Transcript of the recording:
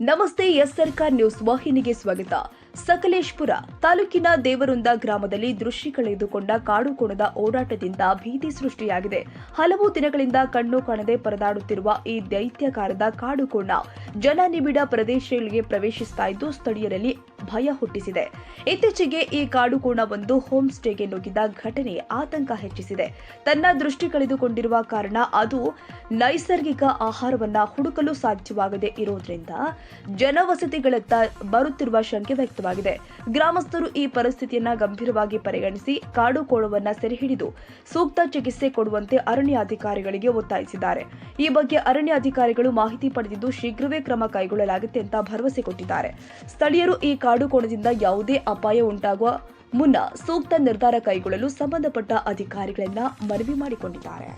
ನಮಸ್ತೆ, ಎಸ್ ಸರ್ಕಾರ್ ನ್ಯೂಸ್ ವಾಹಿನಿಗೆ ಸ್ವಾಗತ. ಸಕಲೇಶ್ಪುರ ತಾಲೂಕಿನ ದೇವರುಂದ ಗ್ರಾಮದಲ್ಲಿ ದೃಶ್ಯ ಕಳೆದುಕೊಂಡ ಕಾಡುಕೋಣದ ಓಡಾಟದಿಂದ ಭೀತಿ ಸೃಷ್ಟಿಯಾಗಿದೆ. ಹಲವು ದಿನಗಳಿಂದ ಕಣ್ಣು ಕಾಣದೆ ಪರದಾಡುತ್ತಿರುವ ಈ ದೈತ್ಯಕಾರದ ಕಾಡುಕೋಣ ಜನನಿಬಿಡ ಪ್ರದೇಶಗಳಿಗೆ ಪ್ರವೇಶಿಸ್ತಾ ಇದ್ದು ಸ್ಥಳೀಯರಲ್ಲಿ ಭಯ ಹುಟ್ಟಿಸಿದೆ. ಇತ್ತೀಚೆಗೆ ಈ ಕಾಡುಕೋಣ ಬಂದು ಹೋಮ್ ಸ್ಟೇಗೆ ನುಗ್ಗಿದ ಘಟನೆ ಆತಂಕ ಹೆಚ್ಚಿಸಿದೆ. ತನ್ನ ದೃಷ್ಟಿ ಕಳೆದುಕೊಂಡಿರುವ ಕಾರಣ ಅದು ನೈಸರ್ಗಿಕ ಆಹಾರವನ್ನ ಹುಡುಕಲು ಸಾಧ್ಯವಾಗದೆ ಇರುವುದರಿಂದ ಜನವಸತಿಗಳತ್ತ ಬರುತ್ತಿರುವ ಶಂಕೆ ವ್ಯಕ್ತವಾಗಿದೆ. ಗ್ರಾಮಸ್ಥರು ಈ ಪರಿಸ್ಥಿತಿಯನ್ನ ಗಂಭೀರವಾಗಿ ಪರಿಗಣಿಸಿ ಕಾಡು ಕೋಣವನ್ನ ಸೆರೆಹಿಡಿದು ಸೂಕ್ತ ಚಿಕಿತ್ಸೆ ಕೊಡುವಂತೆ ಅರಣ್ಯ ಅಧಿಕಾರಿಗಳಿಗೆ ಒತ್ತಾಯಿಸಿದ್ದಾರೆ. ಈ ಬಗ್ಗೆ ಅರಣ್ಯ ಅಧಿಕಾರಿಗಳು ಮಾಹಿತಿ ಪಡೆದಿದ್ದು ಶೀಘ್ರವೇ ಕ್ರಮ ಕೈಗೊಳ್ಳಲಾಗುತ್ತೆ ಅಂತ ಭರವಸೆ ಕೊಟ್ಟಿದ್ದಾರೆ. ಸ್ಥಳೀಯರು ಈ ಕಾಡು ಕೋಣದಿಂದ ಯಾವುದೇ ಅಪಾಯ ಉಂಟಾಗುವ ಮುನ್ನ ಸೂಕ್ತ ನಿರ್ಧಾರ ಕೈಗೊಳ್ಳಲು ಸಂಬಂಧಪಟ್ಟ ಅಧಿಕಾರಿಗಳನ್ನ ಮನವಿ ಮಾಡಿಕೊಂಡಿದ್ದಾರೆ.